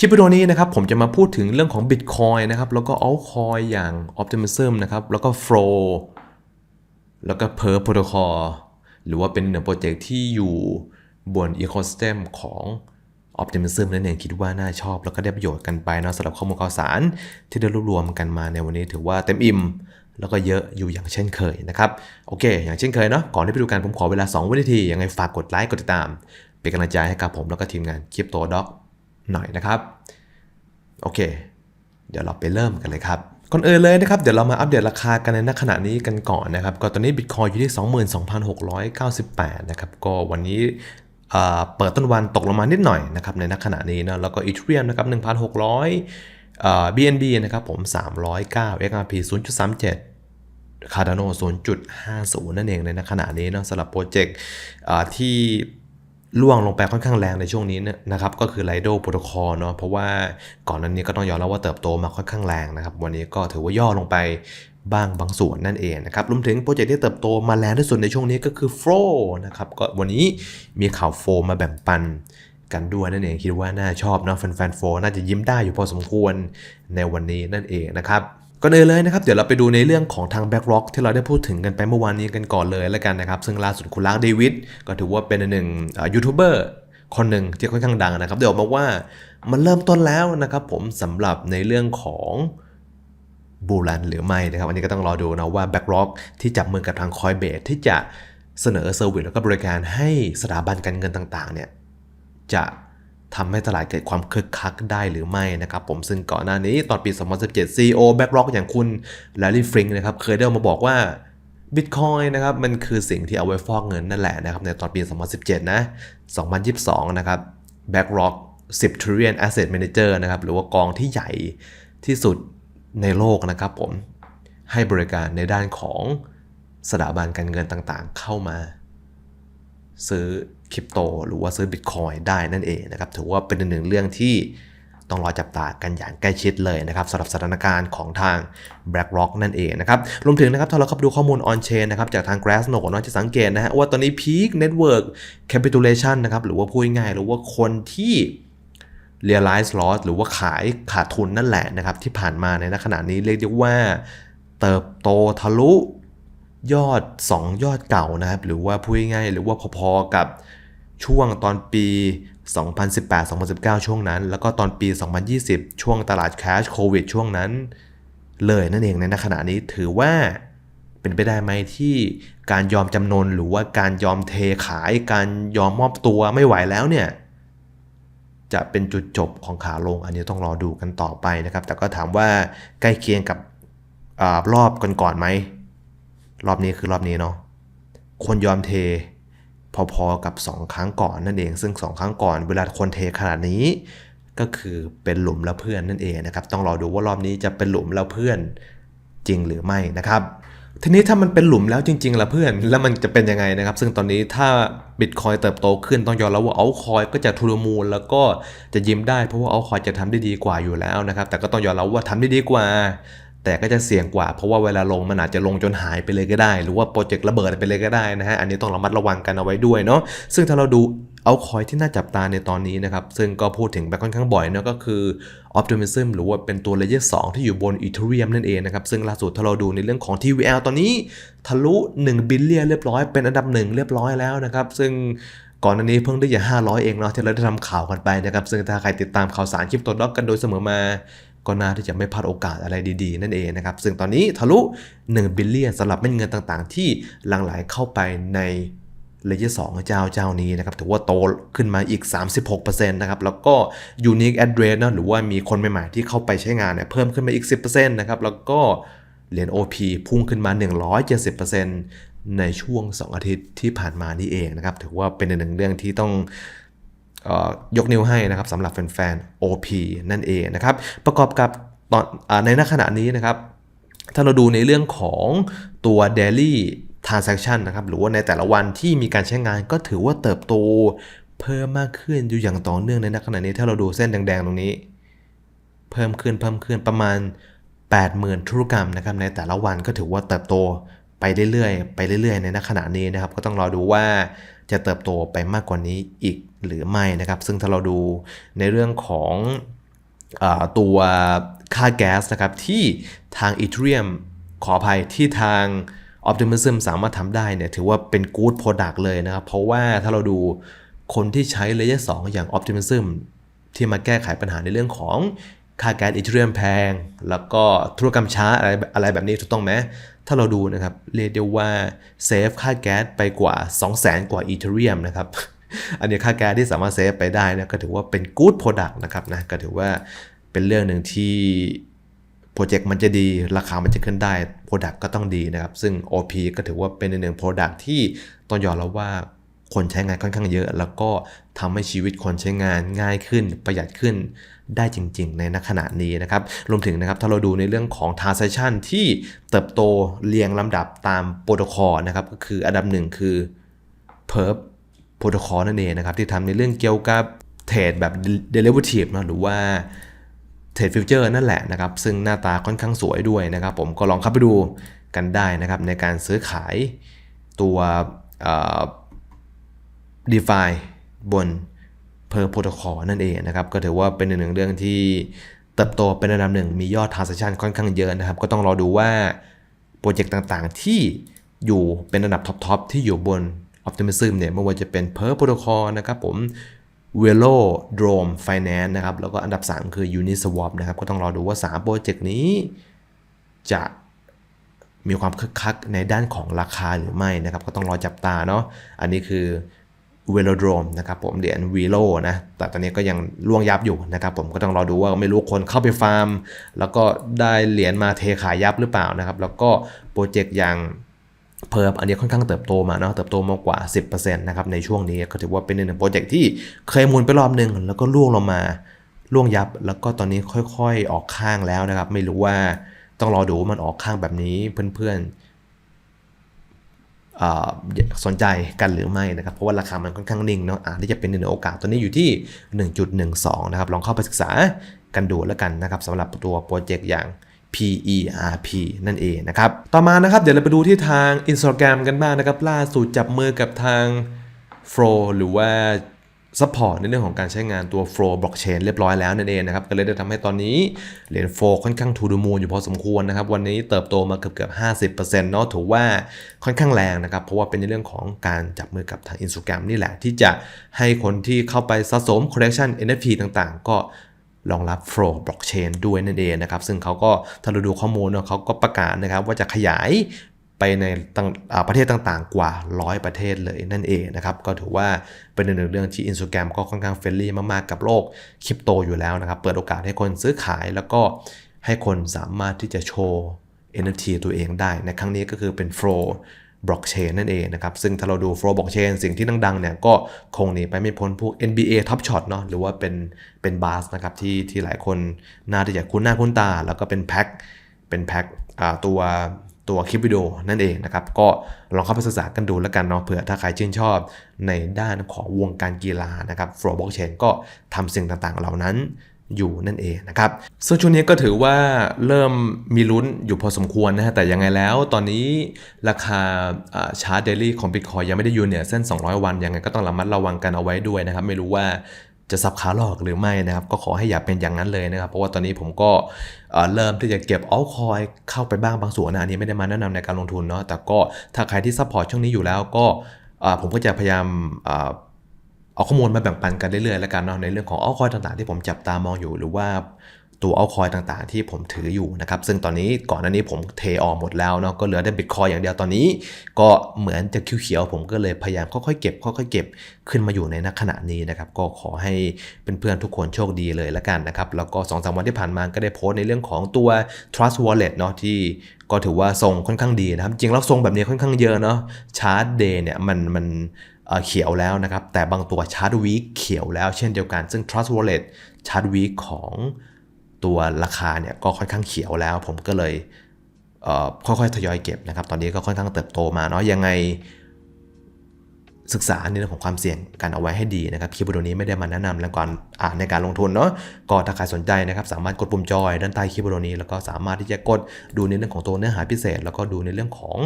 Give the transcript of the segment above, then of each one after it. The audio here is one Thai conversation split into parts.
คลิปวิดีโอนี้นะครับผมจะมาพูดถึงเรื่องของ Bitcoin นะครับแล้วก็ altcoin อย่าง Optimism นะครับแล้วก็ Flow แล้วก็ Per Protocol หรือว่าเป็นหนึ่งโปรเจกต์ที่อยู่บน Ecosystem ของ Optimism นั่นเองคิดว่าน่าชอบ แล้วก็ได้ประโยชน์กันไปนะสำหรับข้อมูลข่าวสาร ที่ได้รวบรวมกันมาในวันนี้ถือว่าเต็มอิ่ม แล้วก็เยอะอยู่อย่างเช่นเคยนะครับโอเค อย่างเช่นเคยเนาะก่อนที่ไปดูกันผมขอเวลา2วินาทียังไงฝากกดไลค์กดติดตาม เป็นกำลังใจให้กับผมแล้วก็ทีมงานคลิปโตด็อก หน่อยนะครับโอเค เดี๋ยวเราไปเริ่มกันเลยครับก่อนอื่นเลยนะครับเดี๋ยวเรามาอัปเดตราคากันในณขณะนี้กันก่อนนะครับก็ตอนนี้ Bitcoin อยู่ที่ 22,698 นะครับก็วันนี้เปิดต้นวันตกลงมานิดหน่อยนะครับในณขณะนี้นะแล้วก็ Ethereum นะครับ1,600เอ่อ BNB นะครับผม 309 XRP 0.37 Cardano 0.50 นั่นเองในณขณะนี้เนาะสำหรับโปรเจกต์ที่ ล่วงลงไปค่อนข้างแรงในช่วงนี้นะครับก็คือ Lido Protocol เนาะเพราะว่าก่อนนั้นนี้ก็ต้องยอมรับว่าเติบโตมาค่อนข้างแรงนะครับ วันนี้ก็ถือว่าย่อลงไปบ้างบางส่วนนั่นเองนะครับรวมถึงโปรเจกต์ที่เติบโตมาแรงที่สุดในช่วงนี้ก็คือ Flow นะครับก็วันนี้มีข่าวโฟมาแบ่งปันกันด้วยนั่นเองคิดว่าน่าชอบเนาะแฟนๆโฟน่าจะยิ้มได้อยู่พอสมควรในวันนี้นั่นเองนะครับ ก่อนอื่นเลยนะครับ เดี๋ยวเราไปดูในเรื่องของทาง Backrock ที่เราได้พูดถึงกันไปเมื่อวานนี้กันก่อนเลยแล้วกันนะครับ ซึ่งล่าสุดคุณลาร์คเดวิดก็ถือว่าเป็นหนึ่งยูทูบเบอร์คนหนึ่งที่ค่อนข้างดังนะครับ เดี๋ยวออกมาว่ามันเริ่มต้นแล้วนะครับผมสำหรับในเรื่องของบูรันหรือไม่นะครับ อันนี้ก็ต้องรอดูนะว่า Backrock ที่จับมือกับทาง Coinbase ที่จะเสนอเซอร์วิสแล้วก็บริการให้สถาบันการเงินต่างๆเนี่ยจะ ทำให้ตลาดเกิดความคึกคักได้หรือไม่นะครับผมซึ่งก่อนหน้านี้ตอนปี 2017 CEO BlackRock อย่างคุณ Larry Fink นะครับเคยได้ออกมาบอกว่า Bitcoin นะครับมันคือสิ่งที่เอาไว้ฟอกเงินนั่นแหละนะครับในตอนปี 2017 นะ 2022 นะครับ BlackRock 10 trillion asset manager นะครับหรือว่ากองที่ใหญ่ที่สุดในโลกนะครับผมให้บริการในด้านของสถาบันการเงินต่างๆ เข้ามา ซื้อ คริปโต หรือว่าซื้อบิตคอยได้นั่นเองนะครับถือว่าเป็นหนึ่งเรื่องที่ต้องรอจับตากันอย่างใกล้ชิดเลยนะครับสำหรับสถานการณ์ของทาง BlackRock นั่นเองนะครับรวมถึงนะครับถ้าเราเข้าไปดูข้อมูล on chain นะครับจากทาง Glassnode เนาะจะสังเกตนะฮะว่าตอนนี้ peak network capitulation นะครับหรือว่าพูดง่ายๆหรือว่าคนที่ realize loss หรือว่าขายขาดทุนนั่นแหละนะครับที่ผ่านมาในขณะนี้เรียกได้ว่าเติบโตทะลุยอด 2 ยอดเก่านะครับหรือว่าพูดง่ายๆหรือว่าพอๆกับ ช่วงตอนปี 2018-2019 ช่วงนั้น แล้วก็ตอนปี 2020 ช่วงตลาดแคชโควิดช่วงนั้น เลยนั่นเองในขณะนี้ถือว่าเป็นไปได้ไหมที่การยอมจำนนหรือว่าการยอมเทขาย การยอมมอบตัวไม่ไหวแล้วเนี่ยจะเป็นจุดจบของขาลง อันนี้ต้องรอดูกันต่อไปนะครับ แต่ก็ถามว่าใกล้เคียงกับอรอบก่อนๆไหม รอบนี้คือรอบนี้เนาะคนยอมเท พอๆกับ 2 ครั้งก่อนนั่นเอง ซึ่ง 2 ครั้งก่อนเวลาคนเทขนาดนี้ ก็คือเป็นหลุมแล้วเพื่อนนั่นเองนะครับ ต้องรอดูว่ารอบนี้จะเป็นหลุมแล้วเพื่อนจริงหรือไม่นะครับ ทีนี้ถ้ามันเป็นหลุมแล้วจริงๆละเพื่อน แล้วมันจะเป็นยังไงนะครับ ซึ่งตอนนี้ถ้าบิตคอยเติบโตขึ้นต้องยอมรับว่าเอาคอยก็จะทุรมูลแล้วก็จะยิ้มได้เพราะว่าเอาคอยจะทำได้ดีกว่าอยู่แล้วนะครับ แต่ก็ต้องยอมรับว่าทำได้ดีกว่า แต่ก็จะเสี่ยงกว่าเพราะว่าเวลาลงมันอาจจะลงจนหายไปเลยก็ได้ หรือว่าโปรเจกต์ระเบิดไปเลยก็ได้นะฮะอันนี้ต้องระมัดระวังกันเอาไว้ด้วยเนาะซึ่งถ้าเราดูเอาคอยที่น่าจับตาในตอนนี้นะครับ ซึ่งก็พูดถึงไปค่อนข้างบ่อยเนาะก็คือ Optimism หรือว่าเป็นตัวเลเยอร์2ที่อยู่บน Ethereum นั่นเองนะครับ ซึ่งล่าสุดถ้าเราดูในเรื่องของ TVL ตอนนี้ทะลุ 1 บิลเลียนเรียบร้อยเป็นอันดับหนึ่งเรียบร้อยแล้วนะครับ ซึ่งก่อนหน้านี้เพิ่งได้อย่าง500 เองเนาะที่เราได้ทำข่าวกันไปนะครับ ซึ่งถ้าใครติดตามข่าวสารคลิปตัวด็อกกันโดยเสมอมา ก็น่าที่จะไม่พลาดโอกาสอะไรดีๆ นั่นเองนะครับ ซึ่งตอนนี้ทะลุ1บิลเลียนสำหรับเม็ดเงินต่างๆ ที่หลั่งไหลเข้าไปในเลเยอร์สองเจ้าเจ้านี้นะครับถือว่าโตขึ้นมาอีก 36%นะครับแล้วก็ unique address นะหรือว่ามีคนใหม่ๆที่เข้าไปใช้งานเนี่ยเพิ่มขึ้นมาอีก 10%นะครับแล้วก็เหรียญ OP พุ่งขึ้นมา 170%ในช่วง 2 อาทิตย์ที่ผ่านมานี่เองนะครับถือว่าเป็นหนึ่งเรื่องที่ต้อง ยกนิ้วให้นะครับสำหรับแฟนๆ OP นั่นเองนะครับ ประกอบกับตอนในณขณะนี้นะครับ ถ้าเราดูในเรื่องของตัว daily transaction นะครับ หรือว่าในแต่ละวันที่มีการใช้งานก็ถือว่าเติบโตเพิ่มมากขึ้นอยู่อย่างต่อเนื่องในณขณะนี้ถ้าเราดูเส้นแดงๆตรงนี้ เพิ่มขึ้นเพิ่มขึ้นประมาณ 80,000 ธุรกรรมนะครับในแต่ละวันก็ถือว่าเติบโตไปเรื่อยๆ ไปเรื่อยๆ ในณขณะนี้นะครับ ก็ต้องรอดูว่าจะเติบโตไปมากกว่านี้อีก หรือไม่นะครับ ซึ่งถ้าเราดูในเรื่องของอตัวค่าแก๊สนะครับ ที่ทาง Ethereum ขออภัยที่ทาง Optimism สามารถทำได้เนี่ยถือว่าเป็น good product เลยนะครับ เพราะว่าถ้าเราดูคนที่ใช้ Layer 2อย่าง Optimism ที่มาแก้ไขปัญหาในเรื่องของค่าแก๊ส Ethereum แพง แล้วก็ธุรกรรมช้าอะไรอะไรแบบนี้ถูกต้องไหมถ้าเราดูนะครับ เรียกได้ว่าเซฟค่าแก๊สไปกว่า 200,000กว่า Ethereum นะครับ อันนี้ค่าแก๊สที่สามารถเซฟไปได้นะก็ถือว่าเป็น good product นะครับนะก็ถือว่าเป็นเรื่องหนึ่งที่โปรเจกต์มันจะดีราคามันจะขึ้นได้ Product ก็ต้องดีนะครับ ซึ่ง OP ก็ถือว่าเป็นหนึ่ง Product ที่ต้องยอมรับว่าคนใช้งานค่อนข้างเยอะ แล้วก็ทำให้ชีวิตคนใช้งานง่ายขึ้น ประหยัดขึ้นได้จริง ๆ ในณขณะนี้นะครับ รวมถึงนะครับถ้าเราดูในเรื่องของ transaction ที่เติบโตเรียงลำดับตามโปรโตคอลนะครับ ก็คืออันดับหนึ่งคือ perp โปรโตคอลนั่นเองนะครับ ที่ทำในเรื่องเกี่ยวกับเทรดแบบ derivative เนะหรือว่าเทรดฟิวเจอร์นั่นแหละนะครับ ซึ่งหน้าตาค่อนข้างสวยด้วยนะครับ ผมก็ลองเข้าไปดูกันได้นะครับ ในการซื้อขายตัวเอ่อ DeFi บน per protocol นั่นเองนะครับ ก็ถือว่าเป็นหนึ่งเรื่องที่เติบโตเป็นระดับหนึ่งมียอด transaction ค่อนข้างเยอะนะครับ ก็ต้องรอดูว่าโปรเจกต์ต่างๆที่อยู่เป็นระดับท็อปๆที่อยู่บน Optimism เนี่ยไม่ว่าจะเป็น per protocol นะครับผม Velo Drone Finance นะครับ แล้วก็อันดับ 3 คือ Uniswap นะครับ ก็ต้องรอดูว่า 3 โปรเจกต์นี้จะมีความคึกคักในด้านของราคาหรือไม่นะครับ ก็ต้องรอจับตาเนาะอันนี้คือ Velodrome นะครับผมเหรียญ Velo นะแต่ตอนนี้ก็ยังล่วงยับอยู่นะครับผมก็ต้องรอดูว่าไม่รู้คนเข้าไปฟาร์ม แล้วก็ได้เหรียญมาเทขายยับหรือเปล่านะครับ แล้วก็โปรเจกต์อย่าง เพิ่มอันนี้ค่อนข้างเติบโตมาเนาะเติบโตมากกว่า 10%นะครับในช่วงนี้ก็ถือว่าเป็นหนึ่งโปรเจกต์ที่เคยมุนไปรอบหนึ่งแล้วก็ล่วงลงมาล่วงยับ แล้วก็ตอนนี้ค่อยๆออกข้างแล้วนะครับ ไม่รู้ว่าต้องรอดูว่ามันออกข้างแบบนี้เพื่อนๆสนใจกันหรือไม่นะครับ เพราะว่าราคามันค่อนข้างนิ่งเนาะอาจจะเป็นหนึ่งในโอกาสตัวนี้อยู่ที่ 1.12 นะครับ ลองเข้าไปศึกษากันดูแล้วกันนะครับสำหรับตัวโปรเจกต์อย่าง PERP นั่นเองนะครับ ต่อมานะครับ เดี๋ยวเราไปดูที่ทาง Instagram กันบ้างนะครับ ล่าสุดจับมือกับทาง Flow หรือว่า Support ในเรื่องของการใช้งานตัว Flow Blockchain เรียบร้อยแล้วนั่นเองนะครับ ก็เลยได้ทำให้ตอนนี้เหรียญ Flow ค่อนข้างทูดูมูนอยู่พอสมควรนะครับ วันนี้เติบโตมาเกือบเกือบ 50%เนาะถือว่าค่อนข้างแรงนะครับ เพราะว่าเป็นในเรื่องของการจับมือกับทาง Instagram นี่แหละ ที่จะให้คนที่เข้าไปสะสม collection NFT ต่างๆ ก็ รองรับ Flow Blockchain ด้วยนั่นเองนะครับ ซึ่งเขาก็ถ้าเราดูข้อมูลเขาก็ประกาศนะครับว่าจะขยายไปในต่างประเทศต่างๆ กว่า 100 ประเทศเลยนั่นเองนะครับ ก็ถือว่าเป็นหนึ่งเรื่องที่ Instagram ก็ค่อนข้างเฟรนลี่มากๆ กับโลกคริปโตอยู่แล้วนะครับ เปิดโอกาสให้คนซื้อขายแล้วก็ให้คนสามารถที่จะโชว์ NFT ตัวเองได้ ในครั้งนี้ก็คือเป็น Flow บล็อกเชนนั่นเองนะครับ ซึ่งถ้าเราดู Flow Blockchain สิ่งที่ดังๆเนี่ยก็คงหนีไปไม่พ้นพวก NBA Top Shot เนาะหรือว่าเป็นเป็นบาสนะครับที่ที่หลายคนน่าที่จะคุ้นหน้าคุ้นตา แล้วก็เป็นแพ็คเป็นแพ็คตัวตัวคลิปวิดีโอนั่นเองนะครับ ก็ลองเข้าไปศึกษากันดูแล้วกันเนาะเผื่อถ้าใครชื่นชอบในด้านของวงการกีฬานะครับ Flow Blockchain ก็ทำสิ่งต่างๆ เหล่านั้น อยู่นั่นเองนะครับซึ่งช่วงนี้ก็ถือว่าเริ่มมีลุ้นอยู่พอสมควรนะฮะแต่ยังไงแล้วตอนนี้ราคาชาร์ตเดลี่ของ Bitcoin ยังไม่ได้อยู่เหนือเส้น 200 วัน ยังไงก็ต้องระมัดระวังกันเอาไว้ด้วยนะครับ ไม่รู้ว่าจะสับขาหลอกหรือไม่นะครับ ก็ขอให้อย่าเป็นอย่างนั้นเลยนะครับ เพราะว่าตอนนี้ผมก็เริ่มที่จะเก็บเอาคอยเข้าไปบ้างบางส่วนนะอันนี้ไม่ได้มาแนะนำในการลงทุนเนาะแต่ก็ถ้าใครที่ซัพพอร์ตช่วงนี้อยู่แล้วก็ผมก็จะพยายาม เอาข้อมูลมาแบ่งปันกันเรื่อยๆแล้วกันเนาะในเรื่องของเอาคอยต่างๆ ที่ผมจับตามองอยู่หรือว่าตัวเอาคอยต่างๆ ที่ผมถืออยู่นะครับซึ่งตอนนี้ก่อนหน้านี้ผมเทออกหมดแล้วเนาะก็เหลือได้บิตคอยอย่างเดียวตอนนี้ ก็เหมือนจะเขียวๆผมก็เลยพยายามค่อยๆเก็บค่อยๆเก็บขึ้นมาอยู่ในณขณะนี้นะครับก็ขอให้เพื่อนๆทุกคนโชคดีเลยล้วกันนะครับแล้วก็2อสวันที่ผ่านมาก็ได้โพสต์ในเรื่องของตัว trust wallet เนาะที่ก็ถือว่าทรงค่อนข้างดีนะครับจริงแล้วทรงแบบนี้ค่อนข้างเยอะเนาะชาร์ตเดย์เนี่ยมันมัน เขียวแล้วนะครับ แต่บางตัวชาร์ตวีคเขียวแล้วเช่นเดียวกัน ซึ่ง Trust Wallet ชาร์ตวีคของตัวราคาเนี่ยก็ค่อนข้างเขียวแล้ว ผมก็เลยเค่อยๆทยอยเก็บนะครับ ตอนนี้ก็ค่อนข้างเติบโตมาเนาะยังไงศึกษาในเรื่องของความเสี่ยงกันเอาไว้ให้ดีนะครับคลิปวิดีโอนี้ไม่ได้มาแนะนำแล้วก่อนอ่านในการลงทุนเนาะก็ถ้าใครสนใจนะครับ สามารถกดปุ่มจอยด้านใต้คลิปวิดีโอนี้ แล้วก็สามารถที่จะกดดูในเรื่องของตัวเนื้อหาพิเศษ แล้วก็ดูในเรื่องของ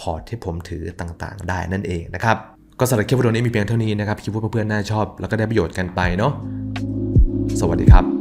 พอร์ตที่ผมถือต่างๆ ได้นั่นเองนะครับ ก็สำหรับคลิปวิดีโอนี้มีเพียงเท่านี้นะครับคิดว่าเพื่อนๆน่าชอบ แล้วก็ได้ประโยชน์กันไปเนาะสวัสดีครับ